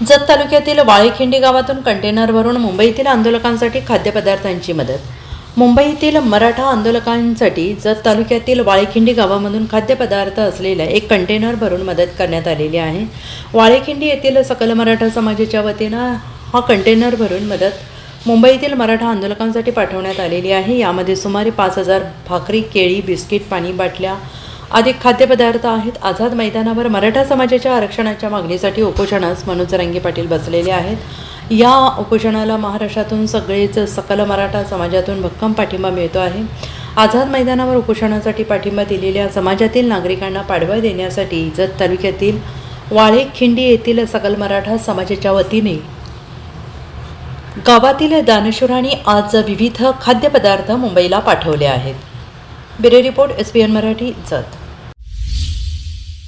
जत तालुक्यातील वाळेखिंडी गावातून कंटेनर भरून मुंबईतील आंदोलकांसाठी खाद्यपदार्थांची मदत. मुंबईतील मराठा आंदोलकांसाठी जत तालुक्यातील वाळेखिंडी गावामधून खाद्यपदार्थ असलेल्या एक कंटेनर भरून मदत करण्यात आलेली आहे. वाळेखिंडी येथील सकल मराठा समाजाच्या वतीनं हा कंटेनर भरून मदत मुंबईतील मराठा आंदोलकांसाठी पाठवण्यात आलेली आहे. यामध्ये सुमारे पाच हजार भाकरी केळी बिस्किट पाणी बाटल्या अधिक खाद्यपदार्थ आहेत आझाद मैदानावर मराठा समाजाच्या आरक्षणाच्या मागणीसाठी उपोषणास मनोज रंगे पाटील बसलेले आहेत. या उपोषणाला महाराष्ट्रातून सगळेच सकल मराठा समाजातून भक्कम पाठिंबा मिळतो आहे. आझाद मैदानावर उपोषणासाठी पाठिंबा दिलेल्या समाजातील नागरिकांना पाठबळ देण्यासाठी जत तालुक्यातील वाळे खिंडी येथील सकल मराठा समाजाच्या वतीने गावातील दानशुरांनी आज विविध खाद्यपदार्थ मुंबईला पाठवले आहेत. Bureau report S P N Marathi Jath